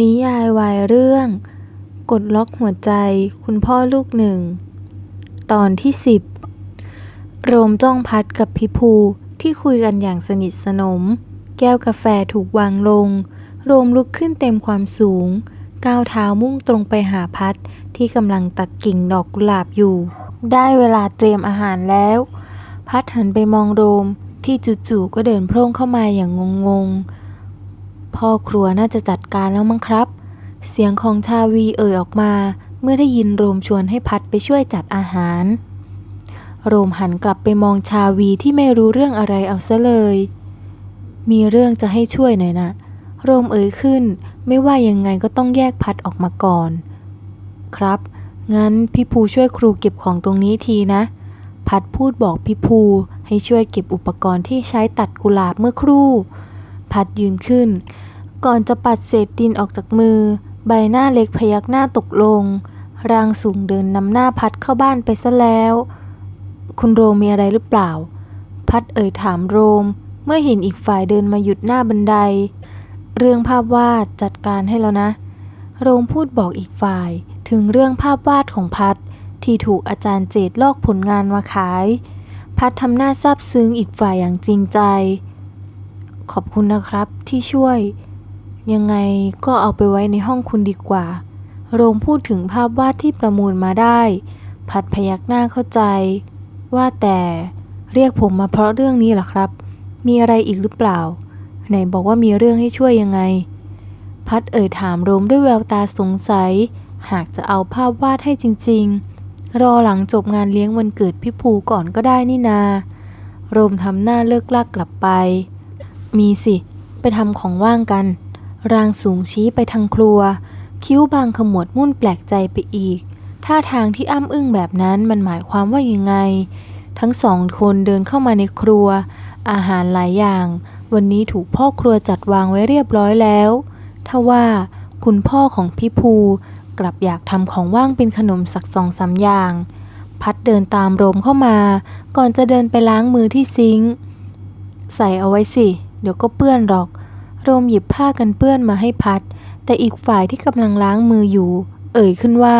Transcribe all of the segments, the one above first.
นิยายวายเรื่อง กดล็อกหัวใจคุณพ่อลูกหนึ่ง ตอนที่สิบโรมจ้องพัดกับพิภูที่คุยกันอย่างสนิทสนม แก้วกาแฟถูกวางลง โรมลุกขึ้นเต็มความสูง ก้าวเท้ามุ่งตรงไปหาพัดที่กำลังตัดกิ่งดอกกุหลาบอยู่ ได้เวลาเตรียมอาหารแล้ว พัดหันไปมองโรมที่จู่ๆก็เดินโพร่งเข้ามาอย่างงงๆ พ่อครัวน่าจะจัดการแล้วมั้งครับ เสียงของชาวีเอ่ยออกมา เมื่อได้ยินโรมชวนให้พัดไปช่วยจัดอาหาร โรมหันกลับไปมองชาวีที่ไม่รู้เรื่องอะไรเอาซะเลย มีเรื่องจะให้ช่วยหน่อยนะ โรมเอ่ยขึ้น ไม่ว่ายังไงก็ต้องแยกพัดออกมาก่อน ครับ งั้นพี่ภูช่วยครูเก็บของตรงนี้ทีนะ พัดพูดบอกพี่ภูให้ช่วยเก็บอุปกรณ์ที่ใช้ตัดกุหลาบเมื่อครู่ พัดยืนขึ้น ก่อนจะปัดเศษดินออกจากมือ ใบหน้าเล็กพยักหน้าตกลง ร่างสูงเดินนำหน้าพัดเข้าบ้านไปซะแล้ว คุณโรมมีอะไรหรือเปล่า พัดเอ่ยถามโรม เมื่อเห็นอีกฝ่ายเดินมาหยุดหน้าบันได เรื่องภาพวาดจัดการให้แล้วนะ โรมพูดบอกอีกฝ่ายถึงเรื่องภาพวาดของพัดที่ถูกอาจารย์เจดลอกผลงานมาขาย พัดทำหน้าซาบซึ้งอีกฝ่ายอย่างจริงใจ ขอบคุณนะครับที่ช่วย ยังไงก็เอาไปไว้ในห้องคุณดีกว่า โรมพูดถึงภาพวาดที่ประมูลมาได้พัดพยักหน้าเข้าใจ ว่าแต่เรียกผมมาเพราะเรื่องนี้หรอครับ มีอะไรอีกหรือเปล่า ไหนบอกว่ามีเรื่องให้ช่วยยังไง พัดเอ่ยถามโรมด้วยแววตาสงสัย หากจะเอาภาพวาดให้จริง ๆ รอหลังจบงานเลี้ยงวันเกิดพี่ภูก่อนก็ได้นี่นา โรมทำหน้าเลิกลากกลับไป มีสิ ไปทำของว่างกัน ร่างสูงชี้ไปทางครัว คิ้วบางขมวดมุ่นแปลกใจไปอีก ท่าทางที่อ้ำอึ้งแบบนั้นมันหมายความว่ายังไง ทั้งสองคนเดินเข้ามาในครัว อาหารหลายอย่าง วันนี้ถูกพ่อครัวจัดวางไว้เรียบร้อยแล้วทว่าคุณพ่อของพี่ภูกลับอยากทำของว่างเป็นขนมสักสองสามอย่าง พัดเดินตามโรมเข้ามา ก่อนจะเดินไปล้างมือที่ซิงค์ใส่เอาไว้สิ เดี๋ยวก็เปื้อนหรอก โรมหยิบผ้ากันเปื้อนมาให้พัด แต่อีกฝ่ายที่กำลังล้างมืออยู่ เอ่ยขึ้นว่า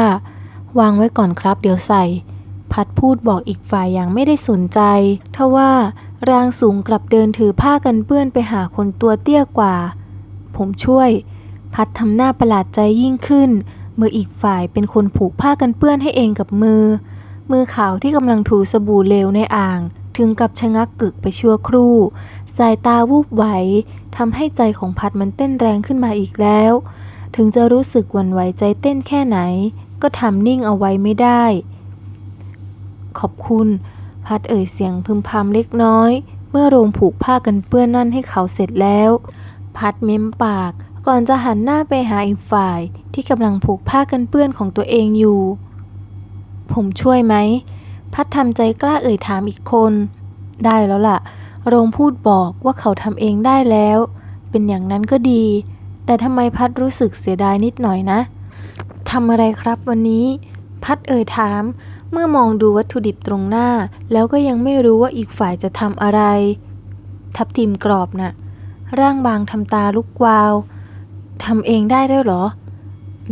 วางไว้ก่อนครับเดี๋ยวใส่ พัดพูดบอกอีกฝ่ายอย่างไม่ได้สนใจ ทว่าร่างสูงกลับเดินถือผ้ากันเปื้อนไปหาคนตัวเตี้ยกว่า ผมช่วย พัดทำหน้าประหลาดใจยิ่งขึ้น เมื่ออีกฝ่ายเป็นคนผูกผ้ากันเปื้อนให้เองกับมือ มือขาวที่กำลังถูสบู่เลวในอ่าง ถึงกับชะงักกึกไปชั่วครู่ สายตาวูบไหวทำให้ใจของพัดมันเต้นแรงขึ้นมาอีกแล้ว ถึงจะรู้สึกวั่นไหวใจเต้นแค่ไหน ก็ทำนิ่งเอาไว้ไม่ได้ ขอบคุณ พัดเอ่ยเสียงพึมพำเล็กน้อย เมื่อโรงผูกผ้ากันเปื้อนนั่นให้เขาเสร็จแล้ว พัดเม้มปาก ก่อนจะหันหน้าไปหาอีกฝ่ายที่กำลังผูกผ้ากันเปื้อนของตัวเองอยู่ ผมช่วยไหม พัดทำใจกล้าเอ่ยถามอีกคน ได้แล้วล่ะ โรงพูดบอกว่าเขาทำเองได้แล้ว เป็นอย่างนั้นก็ดี แต่ทำไมพัดรู้สึกเสียดายนิดหน่อยนะทำอะไรครับวันนี้ พัดเอ่ยถาม เมื่อมองดูวัตถุดิบตรงหน้า แล้วก็ยังไม่รู้ว่าอีกฝ่ายจะทำอะไร ทับทิมกรอบน่ะ ร่างบางทำตาลุกวาวทำเองได้ด้วหรอ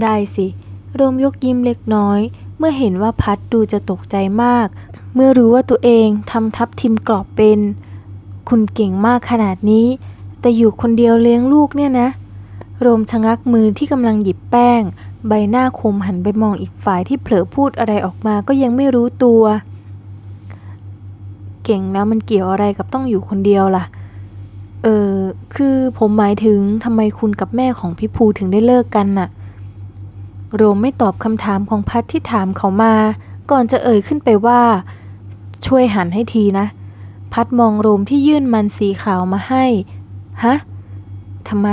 ได้สิโรมยกยิ้มเล็กน้อย เมื่อเห็นว่าพัดดูจะตกใจมาก เมื่อรู้ว่าตัวเองทำทับทิมกรอบเป็น คุณเก่งมากขนาดนี้ แต่อยู่คนเดียวเลี้ยงลูกเนี่ยนะ โรมชะงักมือที่กำลังหยิบแป้ง ใบหน้าคมหันไปมองอีกฝ่ายที่เผลอพูดอะไรออกมาก็ยังไม่รู้ตัว เก่งแล้วมันเกี่ยวอะไรกับต้องอยู่คนเดียวล่ะ เออคือผมหมายถึงทำไมคุณกับแม่ของพี่ภูถึงได้เลิกกันน่ะ โรมไม่ตอบคำถามของพัดที่ถามเขามา ก่อนจะเอ่ยขึ้นไปว่า ช่วยหันให้ทีนะ พัดมองโรมที่ยื่นมันสีขาวมาให้ ฮะ ทำไม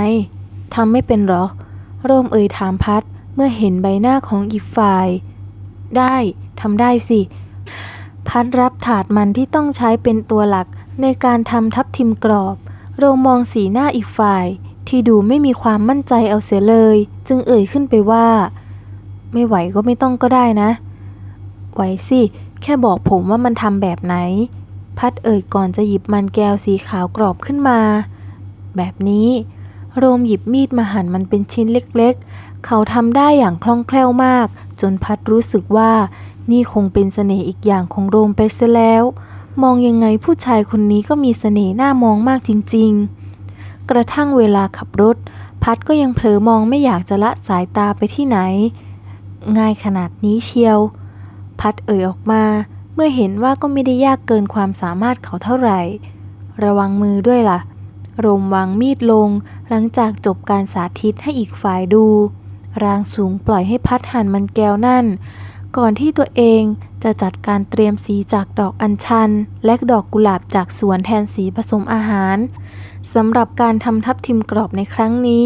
ทำไม่เป็นหรอ โรมเอ่ยถามพัดเมื่อเห็นใบหน้าของอีกฝ่าย ได้ ทำได้สิ พัดรับถาดมันที่ต้องใช้เป็นตัวหลักในการทำทับทิมกรอบ โรมมองสีหน้าอีกฝ่าย ที่ดูไม่มีความมั่นใจเอาเสียเลย จึงเอ่ยขึ้นไปว่า ไม่ไหวก็ไม่ต้องก็ได้นะ ไหวสิ แค่บอกผมว่ามันทำแบบไหน พัดเอ่ยก่อนจะหยิบมันแก้วสีขาวกรอบขึ้นมา แบบนี้ โรมหยิบมีดมาหั่นมันเป็นชิ้นเล็กๆ เขาทำได้อย่างคล่องแคล่วมาก จนพัดรู้สึกว่านี่คงเป็นเสน่ห์อีกอย่างของโรมไปซะแล้ว มองยังไงผู้ชายคนนี้ก็มีเสน่ห์น่ามองมากจริง ๆ กระทั่งเวลาขับรถ พัดก็ยังเผลอมองไม่อยากจะละสายตาไปที่ไหน ง่ายขนาดนี้เชียว พัดเอ่ยออกมา มื่อเห็นว่าก็ไม่ได้ยากเกินความสามารถเขาเท่าไหร่ ระวังมือด้วยล่ะ รมวางมีดลง หลังจากจบการสาธิตให้อีกฝ่ายดู รางสูงปล่อยให้พัดหันมันแก้วนั่น ก่อนที่ตัวเองจะจัดการเตรียมสีจากดอกอัญชัน และดอกกุหลาบจากสวนแทนสีผสมอาหารสำหรับการทำทับทิมกรอบในครั้งนี้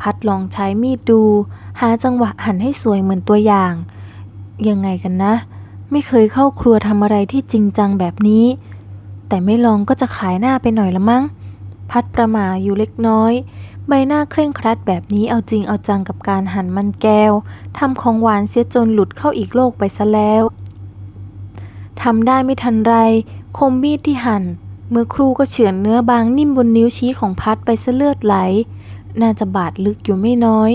พัดลองใช้มีดดู หาจังหวะหันให้สวยเหมือนตัวอย่าง ยังไงกันนะ ไม่เคยเข้าครัวทำอะไรที่จริงจังแบบนี้ แต่ไม่ลองก็จะขายหน้าไปหน่อยละมั้ง พัดประหมาอยู่เล็กน้อย ใบหน้าเคร่งครัดแบบนี้เอาจริงเอาจังกับการหั่นมันแก้วทำของหวานเสียจนหลุดเข้าอีกโลกไปซะแล้วทำได้ไม่ทันไร คมมีดที่หั่น เมื่อครูก็เฉือนเนื้อบางนิ่มบนนิ้วชี้ของพัดไปซะเลือดไหล น่าจะบาดลึกอยู่ไม่น้อย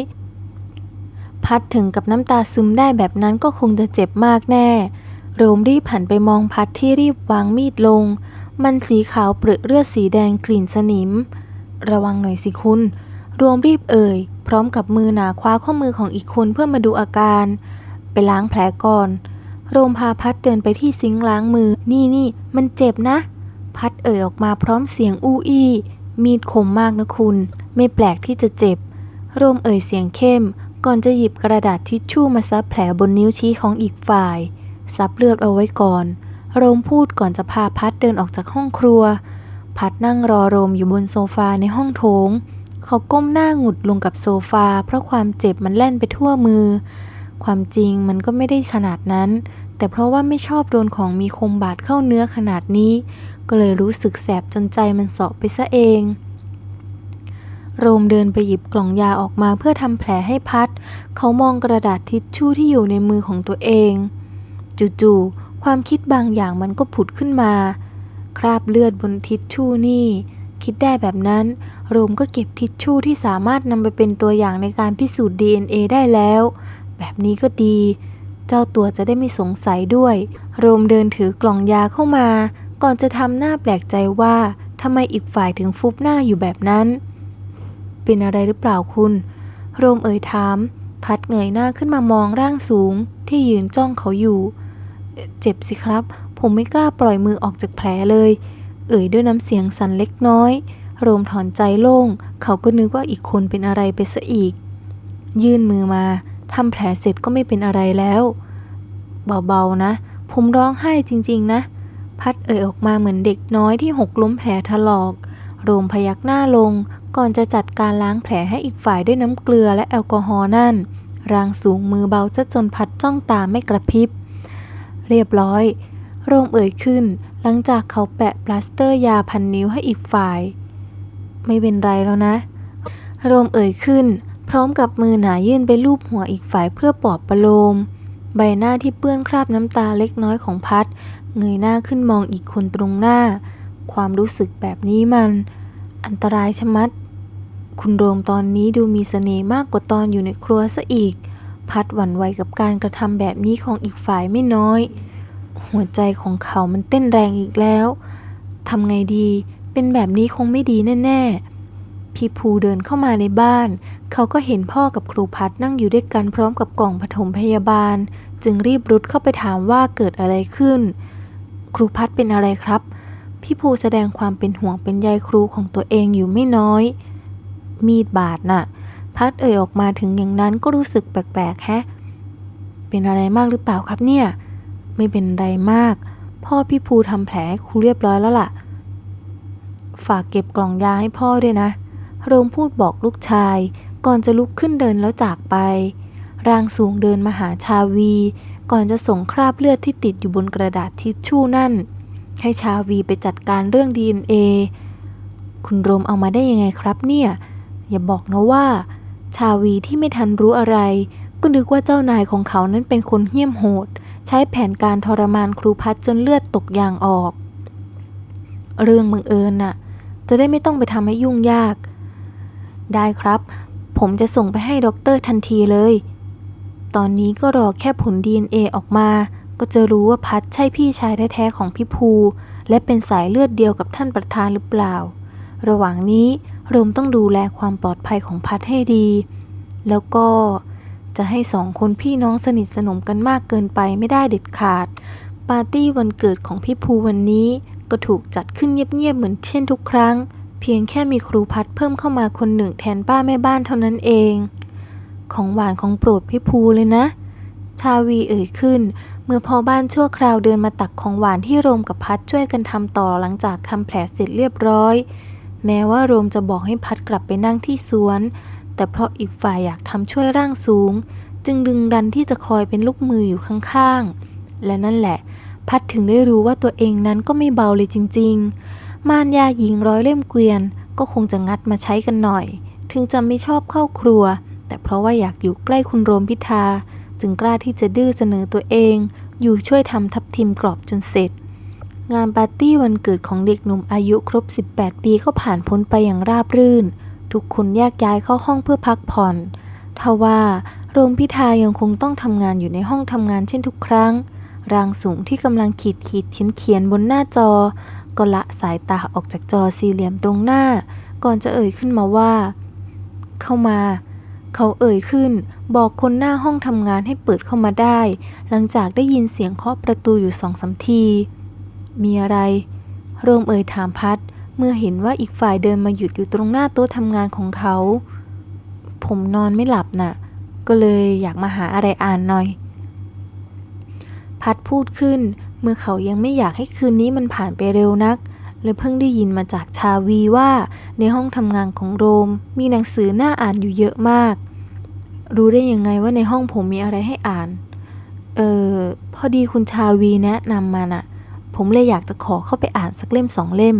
พัดถึงกับน้ำตาซึมได้แบบนั้นก็คงจะเจ็บมากแน่ โรมรีบหันไปมองพัดที่รีบวางมีดลง มันสีขาวเปรอะเลือดสีแดงกลิ่นสนิม ระวังหน่อยสิคุณรวมรีบเอ่ย พร้อมกับมือหนาคว้าข้อมือของอีกคนเพื่อมาดูอาการ ไปล้างแผลก่อน โรมพาพัดเดินไปที่ซิงล้างมือ นี่นี่มันเจ็บนะ พัดเอ่ยออกมาพร้อมเสียงอู้อี้มีดคมมากนะคุณ ไม่แปลกที่จะเจ็บ โรมเอ่ยเสียงเข้ม ก่อนจะหยิบกระดาษทิชชู่มาซับแผลบนนิ้วชี้ของอีกฝ่าย ซับเลือดเอาไว้ก่อน โรมพูดก่อนจะพาพัดเดินออกจากห้องครัว พัดนั่งรอโรมอยู่บนโซฟาในห้องโถง เขาก้มหน้าหงุดลงกับโซฟา เพราะความเจ็บมันแล่นไปทั่วมือ ความจริงมันก็ไม่ได้ขนาดนั้น แต่เพราะว่าไม่ชอบโดนของมีคมบาดเข้าเนื้อขนาดนี้ ก็เลยรู้สึกแสบจนใจมันเสาะไปซะเองโรมเดินไปหยิบกล่องยาออกมาเพื่อทำแผลให้พัด เขามองกระดาษทิชชู่ที่อยู่ในมือของตัวเอง จู่ๆความคิดบางอย่างมันก็ผุดขึ้นมา คราบเลือดบนทิชชู่นี่ คิดได้แบบนั้น โรมก็เก็บทิชชู่ที่สามารถนำไปเป็นตัวอย่างในการพิสูจน์ DNA ได้แล้ว แบบนี้ก็ดี เจ้าตัวจะได้ไม่สงสัยด้วย โรมเดินถือกล่องยาเข้ามา ก่อนจะทำหน้าแปลกใจว่าทำไมอีกฝ่ายถึงฟุบหน้าอยู่แบบนั้น เป็นอะไรหรือเปล่าคุณ โรมเอ่ยถาม พัดเงยหน้าขึ้นมามองร่างสูงที่ยืนจ้องเขาอยู่ เจ็บสิครับ ผมไม่กล้าปล่อยมือออกจากแผลเลย เอ่ยด้วยน้ำเสียงสั่นเล็กน้อย โรมถอนใจโล่ง เขาก็นึกว่าอีกคนเป็นอะไรไปซะอีก ยื่นมือมาทำแผลเสร็จก็ไม่เป็นอะไรแล้ว เบาๆนะ ผมร้องไห้จริงๆนะ พัดเอ่ยออกมาเหมือนเด็กน้อยที่หกล้มแผลถลอก โรมพยักหน้าลง ก่อนจะจัดการล้างแผลให้อีกฝ่ายด้วยน้ำเกลือและแอลกอฮอล์นั่น รางสูงมือเบาซะจนพัดจ้องตาไม่กระพริบ เรียบร้อย โรมเอ่ยขึ้น หลังจากเขาแปะปลาสเตอร์ยาพันนิ้วให้อีกฝ่าย ไม่เป็นไรแล้วนะ โรมเอ่ยขึ้น พร้อมกับมือหนายื่นไปลูบหัวอีกฝ่ายเพื่อปลอบประโลม ใบหน้าที่เปื้อนคราบน้ำตาเล็กน้อยของพัดเงยหน้าขึ้นมองอีกคนตรงหน้า ความรู้สึกแบบนี้มัน อันตรายชะมัด คุณโรมตอนนี้ดูมีเสน่ห์มากกว่าตอนอยู่ในครัวซะอีก พัดหวั่นไหวกับการกระทำแบบนี้ของอีกฝ่ายไม่น้อย หัวใจของเขามันเต้นแรงอีกแล้ว ทำไงดี เป็นแบบนี้คงไม่ดีแน่ ๆ พี่ภูเดินเข้ามาในบ้าน เขาก็เห็นพ่อกับครูพัดนั่งอยู่ด้วยกันพร้อมกับกล่องปฐมพยาบาล จึงรีบรุดเข้าไปถามว่าเกิดอะไรขึ้น ครูพัดเป็นอะไรครับ พี่ภูแสดงความเป็นห่วงเป็นใยครูของตัวเองอยู่ไม่น้อย มีดบาดน่ะ พัดเอ่ยออกมาถึงอย่างนั้นก็รู้สึกแปลกๆแฮะ เป็นอะไรมากหรือเปล่าครับเนี่ย ไม่เป็นไรมาก พ่อพี่ภูทำแผลให้ครูเรียบร้อยแล้วล่ะ ฝากเก็บกล่องยาให้พ่อด้วยนะ โรงพูดบอกลูกชาย ก่อนจะลุกขึ้นเดินแล้วจากไป ร่างสูงเดินมาหาชาวี ก่อนจะส่งคราบเลือดที่ติดอยู่บนกระดาษทิชชู่นั่น ให้ชาวีไปจัดการเรื่อง DNA คุณโรมเอามาได้ยังไงครับเนี่ย อย่าบอกนะว่า ชาวีที่ไม่ทันรู้อะไร ก็นึกว่าเจ้านายของเขานั้นเป็นคนเหี้ยมโหด ใช้แผนการทรมานครูพัดจนเลือดตกยางออก เรื่องบังเอิญน่ะ จะได้ไม่ต้องไปทำให้ยุ่งยาก ได้ครับ ผมจะส่งไปให้ด็อกเตอร์ทันทีเลย ตอนนี้ก็รอแค่ผล DNA ออกมา ก็จะรู้ว่าพัดใช่พี่ชายแท้ๆของพี่ภู และเป็นสายเลือดเดียวกับท่านประธานหรือเปล่า ระหว่างนี้รมต้องดูแลความปลอดภัยของพัดให้ดี แล้วก็ จะให้สองคนพี่น้องสนิทสนมกันมากเกินไปไม่ได้เด็ดขาด ปาร์ตี้วันเกิดของพี่ภูวันนี้ก็ถูกจัดขึ้นเงียบๆเหมือนเช่นทุกครั้ง เพียงแค่มีครูพัดเพิ่มเข้ามาคนหนึ่งแทนป้าแม่บ้านเท่านั้นเอง ของหวานของโปรดพี่ภูเลยนะ ชาวีเอ่ยขึ้น เมื่อพอบ้านชั่วคราวเดินมาตักของหวานที่โรมกับพัดช่วยกันทำต่อหลังจากทำแผลเสร็จเรียบร้อย แม้ว่าโรมจะบอกให้พัดกลับไปนั่งที่สวน แต่เพราะอีกฝ่ายอยากทำช่วยร่างสูง จึงดึงดันที่จะคอยเป็นลูกมืออยู่ข้างๆ และนั่นแหละ พัดถึงได้รู้ว่าตัวเองนั้นก็ไม่เบาเลยจริง ๆ มารยาหญิงร้อยเล่มเกวียน ก็คงจะงัดมาใช้กันหน่อย ถึงจะไม่ชอบเข้าครัว แต่เพราะว่าอยากอยู่ใกล้คุณโรมพิธา จึงกล้าที่จะดื้อเสนอตัวเอง อยู่ช่วยทำทับทิมกรอบจนเสร็จงานปาร์ตี้วันเกิดของเด็กหนุ่มอายุครบ 18 ปีก็ผ่านพ้นไปอย่างราบรื่น ทุกคนแยกย้ายเข้าห้องเพื่อพักผ่อนทว่าโรมพิธายังคงต้องทำงานอยู่ในห้องทำงานเช่นทุกครั้ง ร่างสูงที่กำลังขีดขีดเขียนเขียนบนหน้าจอ ก็ละสายตาออกจากจอสี่เหลี่ยมตรงหน้า ก่อนจะเอ่ยขึ้นมาว่า เข้ามา เขาเอ่ยขึ้น บอกคนหน้าห้องทำงานให้เปิดเข้ามาได้ หลังจากได้ยินเสียงเคาะประตูอยู่สองสามที มีอะไร โรมเอ่ยถามพัด เมื่อเห็นว่าอีกฝ่ายเดินมาหยุดอยู่ตรงหน้าโต๊ะทำงานของเขา ผมนอนไม่หลับน่ะ ก็เลยอยากมาหาอะไรอ่านหน่อย พัดพูดขึ้น เมื่อเขายังไม่อยากให้คืนนี้มันผ่านไปเร็วนักเลยเพิ่งได้ยินมาจากชาวีว่า ในห้องทำงานของโรม มีหนังสือน่าอ่านอยู่เยอะมาก รู้ได้ยังไงว่าในห้องผมมีอะไรให้อ่าน เออพอดีคุณชาวีแนะนำมาน่ะ ผมเลยอยากจะขอเข้าไปอ่านสักเล่มสองเล่ม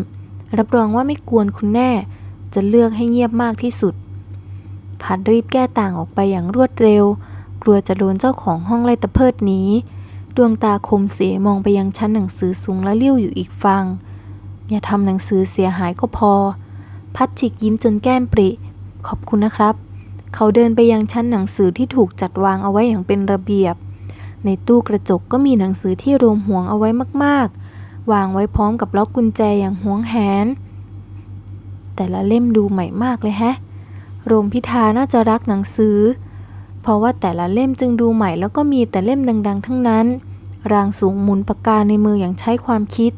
รับรองว่าไม่กวนคุณแน่ จะเลือกให้เงียบมากที่สุด พัดรีบแก้ต่างออกไปอย่างรวดเร็ว กลัวจะโดนเจ้าของห้องไล่ตะเพิดหนีดวงตาคมเสียมองไปยังชั้นหนังสือสูงและเลี้ยวอยู่อีกฝั่งอย่าทำหนังสือเสียหายก็พอ พัดฉีกยิ้มจนแก้มปริ ขอบคุณนะครับ เขาเดินไปยังชั้นหนังสือที่ถูกจัดวางเอาไว้อย่างเป็นระเบียบ ในตู้กระจกก็มีหนังสือที่รวมห่วงเอาไว้มาก วางไว้พร้อมกับล็อกกุญแจอย่างหวงแหน แต่ละเล่มดูใหม่มากเลยแฮะ โรมพิธาน่าจะรักหนังสือ เพราะว่าแต่ละเล่มจึงดูใหม่แล้วก็มีแต่เล่มดัง ๆ ทั้งนั้น รางสูงหมุนปากกาในมืออย่างใช้ความคิด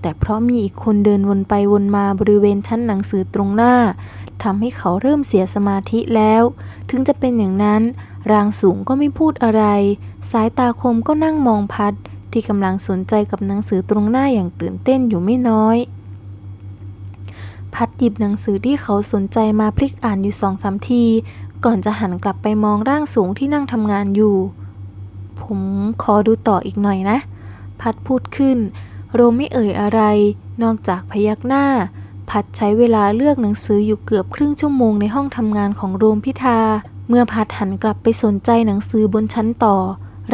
แต่เพราะมีอีกคนเดินวนไปวนมาบริเวณชั้นหนังสือตรงหน้าทำให้เขาเริ่มเสียสมาธิแล้ว ถึงจะเป็นอย่างนั้น รางสูงก็ไม่พูดอะไร สายตาคมก็นั่งมองพัด ที่กำลังสนใจกับหนังสือตรงหน้าอย่างตื่นเต้นอยู่ไม่น้อย พัดหยิบหนังสือที่เขาสนใจมาพลิกอ่านอยู่สองสามที ก่อนจะหันกลับไปมองร่างสูงที่นั่งทำงานอยู่ ผมขอดูต่ออีกหน่อยนะ พัดพูดขึ้น โรมไม่เอ่ยอะไร นอกจากพยักหน้า พัดใช้เวลาเลือกหนังสืออยู่เกือบครึ่งชั่วโมงในห้องทำงานของโรมพิธาเมื่อพัดหันกลับไปสนใจหนังสือบนชั้นต่อ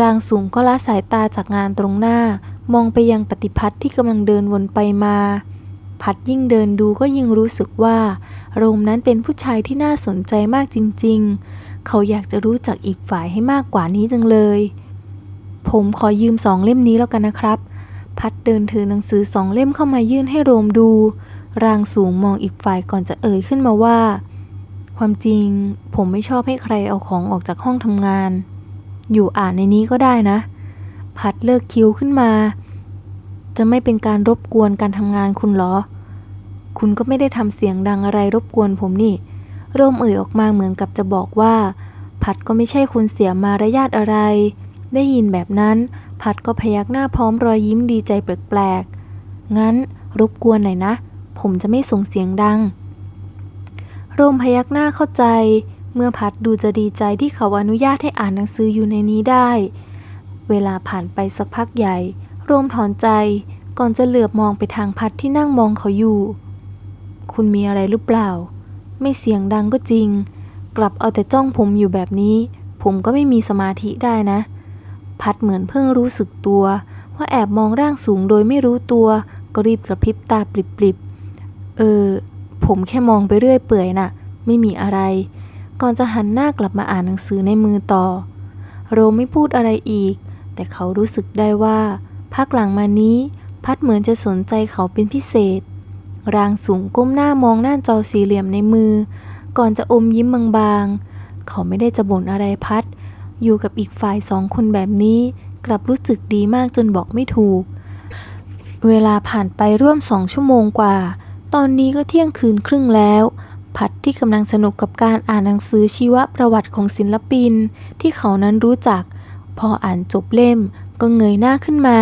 รางสูงก็ละสายตาจากงานตรงหน้า มองไปยังปฏิพัทธ์ที่กำลังเดินวนไปมา พัดยิ่งเดินดูก็ยิ่งรู้สึกว่า โรมนั้นเป็นผู้ชายที่น่าสนใจมากจริง ๆ เขาอยากจะรู้จักอีกฝ่ายให้มากกว่านี้จังเลย ผมขอยืมสองเล่มนี้แล้วกันนะครับ พัดเดินถือหนังสือสองเล่มเข้ามายื่นให้โรมดู รางสูงมองอีกฝ่ายก่อนจะเอ่ยขึ้นมาว่า ความจริง ผมไม่ชอบให้ใครเอาของออกจากห้องทำงาน อยู่อ่านในนี้ก็ได้นะพัดเลิกคิ้วขึ้นมา จะไม่เป็นการรบกวนการทำงานคุณหรอ คุณก็ไม่ได้ทำเสียงดังอะไรรบกวนผมนี่ร่มเอ่ยออกมาเหมือนกับจะบอกว่าพัดก็ไม่ใช่คนเสียมารยาทอะไร ได้ยินแบบนั้นพัดก็พยักหน้าพร้อมรอยยิ้มดีใจแปลกๆ งั้นรบกวนหน่อยนะ ผมจะไม่ส่งเสียงดัง ร่มพยักหน้าเข้าใจ เมื่อพัดดูจะดีใจที่เขาอนุญาตให้อ่านหนังสืออยู่ในนี้ได้ เวลาผ่านไปสักพักใหญ่ ร่มถอนใจ ก่อนจะเหลือบมองไปทางพัดที่นั่งมองเขาอยู่ คุณมีอะไรหรือเปล่า ไม่เสียงดังก็จริง กลับเอาแต่จ้องผมอยู่แบบนี้ ผมก็ไม่มีสมาธิได้นะ พัดเหมือนเพิ่งรู้สึกตัว ว่าแอบมองร่างสูงโดยไม่รู้ตัว ก็รีบกระพริบตาปลิบๆ เออ ผมแค่มองไปเรื่อยเปื่อยน่ะ ไม่มีอะไร ก่อนจะหันหน้ากลับมาอ่านหนังสือในมือต่อ โรมไม่พูดอะไรอีก แต่เขารู้สึกได้ว่าพักหลังมานี้ พัดเหมือนจะสนใจเขาเป็นพิเศษ รางสูงก้มหน้ามองหน้าจอสี่เหลี่ยมในมือ ก่อนจะอมยิ้มบางๆ เขาไม่ได้จะบ่นอะไรพัด อยู่กับอีกฝ่ายสองคนแบบนี้ กลับรู้สึกดีมากจนบอกไม่ถูก เวลาผ่านไปร่วมสองชั่วโมงกว่า ตอนนี้ก็เที่ยงคืนครึ่งแล้ว พัดที่กำลังสนุกกับการอ่านหนังสือชีวประวัติของศิลปิน ที่เขานั้นรู้จัก พออ่านจบเล่มก็เงยหน้าขึ้นมา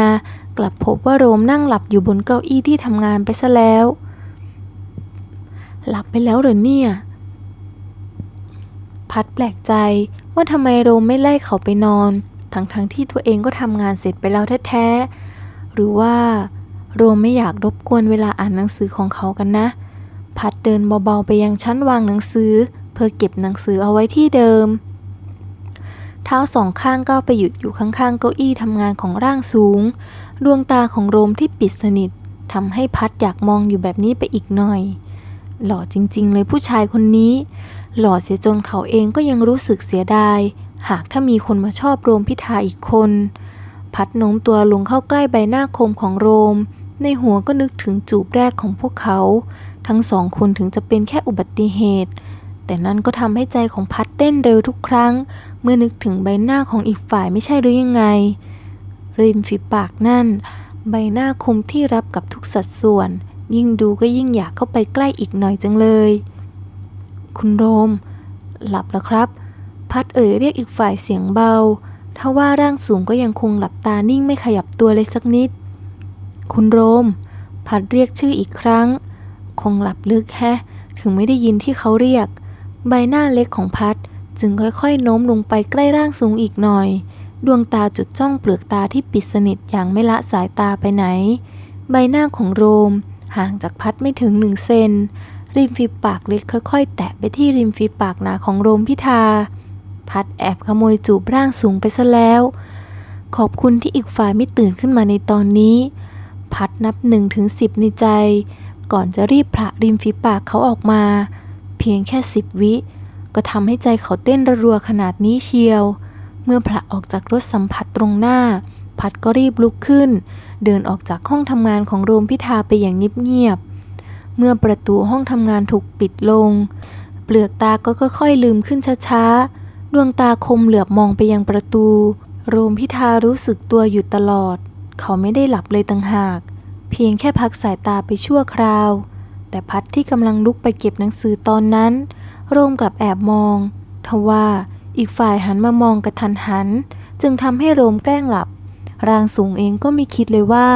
กลับพบว่าโรมนั่งหลับอยู่บนเก้าอี้ที่ทำงานไปซะแล้ว หลับไปแล้วหรือเนี่ย พัดแปลกใจว่าทำไมโรมไม่ไล่เขาไปนอน ทั้งๆทที่ตัวเองก็ทำงานเสร็จไปแล้วแท้ๆหรือว่า โรมไม่อยากรบกวนเวลาอ่านหนังสือของเขากันนะ พัดเดินเบาๆไปยังชั้นวางหนังสือ เพื่อเก็บหนังสือเอาไว้ที่เดิม เท้าสองข้างก็ไปหยุดอยู่ข้างๆเก้าอี้ทำงานของร่างสูง ดวงตาของโรมที่ปิดสนิททำให้พัดอยากมองอยู่แบบนี้ไปอีกหน่อย หล่อจริงๆเลยผู้ชายคนนี้ หล่อเสียจนเขาเองก็ยังรู้สึกเสียดาย หากถ้ามีคนมาชอบโรมพิธาอีกคน พัดโน้มตัวลงเข้าใกล้ใบหน้าคมของโรม ในหัวก็นึกถึงจูบแรกของพวกเขา ทั้งสองคนถึงจะเป็นแค่อุบัติเหตุ แต่นั่นก็ทำให้ใจของพัดเต้นเร็วทุกครั้ง เมื่อนึกถึงใบหน้าของอีกฝ่ายไม่ใช่หรือยังไง ริมฝีปากนั่น ใบหน้าคมที่รับกับทุกสัดส่วน ยิ่งดูก็ยิ่งอยากเข้าไปใกล้อีกหน่อยจังเลย คุณโรม หลับแล้วครับ พัดเอ่ยเรียกอีกฝ่ายเสียงเบาทว่าร่างสูงก็ยังคงหลับตานิ่งไม่ขยับตัวเลยสักนิด คุณโรม พัดเรียกชื่ออีกครั้ง คงหลับลึกแฮะ ถึงไม่ได้ยินที่เขาเรียก ใบหน้าเล็กของพัดจึงค่อยๆ โน้มลงไปใกล้ร่างสูงอีกหน่อย ดวงตาจุดจ้องเปลือกตาที่ปิดสนิทอย่างไม่ละสายตาไปไหน ใบหน้าของโรม ห่างจากพัดไม่ถึงหนึ่งเซน ริมฝีปากเล็กค่อย ๆ แตะไปที่ริมฝีปากหนาของโรมพิธา พัดแอบขโมยจูบร่างสูงไปซะแล้ว ขอบคุณที่อีกฝ่ายไม่ตื่นขึ้นมาในตอนนี้ พัดนับหนึ่งถึงสิบในใจ ก่อนจะรีบผละริมฝีปากเขาออกมา เพียงแค่สิบวิ ก็ทำให้ใจเขาเต้นระรัวขนาดนี้เชียว เมื่อผละออกจากรถสัมผัสตรงหน้า พัดก็รีบลุกขึ้น เดินออกจากห้องทำงานของโรมพิธาไปอย่างเงียบๆเมื่อประตูห้องทำงานถูกปิดลง เปลือกตาก็ค่อยๆลืมขึ้นช้าๆดวงตาคมเหลือบมองไปยังประตู โรมพิธารู้สึกตัวอยู่ตลอด เขาไม่ได้หลับเลยต่างหาก เพียงแค่พักสายตาไปชั่วคราว แต่พัดที่กำลังลุกไปเก็บหนังสือตอนนั้น โรมกลับแอบมอง ทว่าอีกฝ่ายหันมามองกระทันหัน จึงทำให้โรมแกล้งหลับ ร่างสูงเองก็ไม่คิดเลยว่า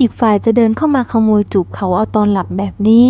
อีกฝ่ายจะเดินเข้ามาขโมยจูบเขาเอาตอนหลับแบบนี้